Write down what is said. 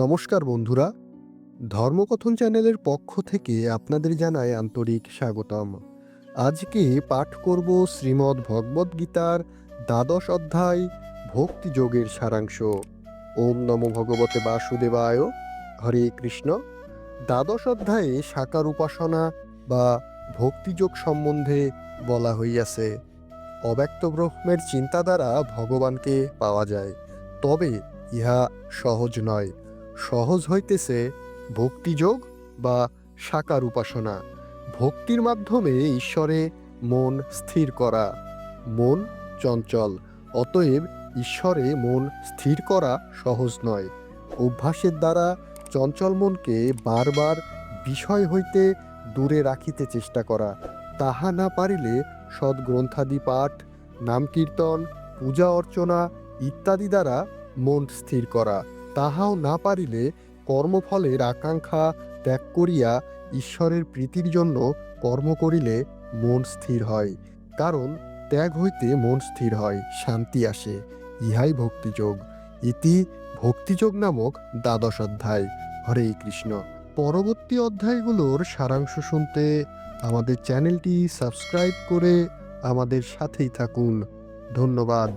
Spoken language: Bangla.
নমস্কার বন্ধুরা, ধর্মকথন চ্যানেলের পক্ষ থেকে আপনাদের জানায় আন্তরিক স্বাগতম। আজকে পাঠ করব শ্রীমদ্ ভগবদ গীতার দ্বাদশ অধ্যায় ভক্তিযোগের সারাংশ। ওম নমো ভগবতে বাসুদেবায়, হরে কৃষ্ণ। দ্বাদশ অধ্যায়ে সাকার উপাসনা বা ভক্তিযোগ সম্বন্ধে বলা হইয়াছে। অব্যক্ত ব্রহ্মের চিন্তা দ্বারা ভগবানকে পাওয়া যায়, তবে ইহা সহজ নয়। সহজ হইতেছে ভক্তিযোগ বা সাকার উপাসনা। ভক্তির মাধ্যমে ঈশ্বরে মন স্থির করা। মন চঞ্চল, অতএব ঈশ্বরে মন স্থির করা সহজ নয়। অভ্যাসের দ্বারা চঞ্চল মনকে বারবার বিষয় হইতে দূরে রাখিতে চেষ্টা করা। তাহা না পারিলে সদ্গ্রন্থাদি পাঠ নাম কীর্তন পূজা অর্চনা ইত্যাদি দ্বারা মন স্থির করা। তাহাও না পারিলে কর্মফলের আকাঙ্ক্ষা ত্যাগ করিয়া ঈশ্বরের প্রীতির জন্য কর্ম করিলে মন স্থির হয়, কারণ ত্যাগ হইতে মন স্থির হয়, শান্তি আসে, ইহাই ভক্তিযোগ। ইতি ভক্তিযোগ নামক দ্বাদশ অধ্যায়। হরে কৃষ্ণ। পরবর্তী অধ্যায়গুলোর সারাংশ শুনতে আমাদের চ্যানেলটি সাবস্ক্রাইব করে আমাদের সাথেই থাকুন। ধন্যবাদ।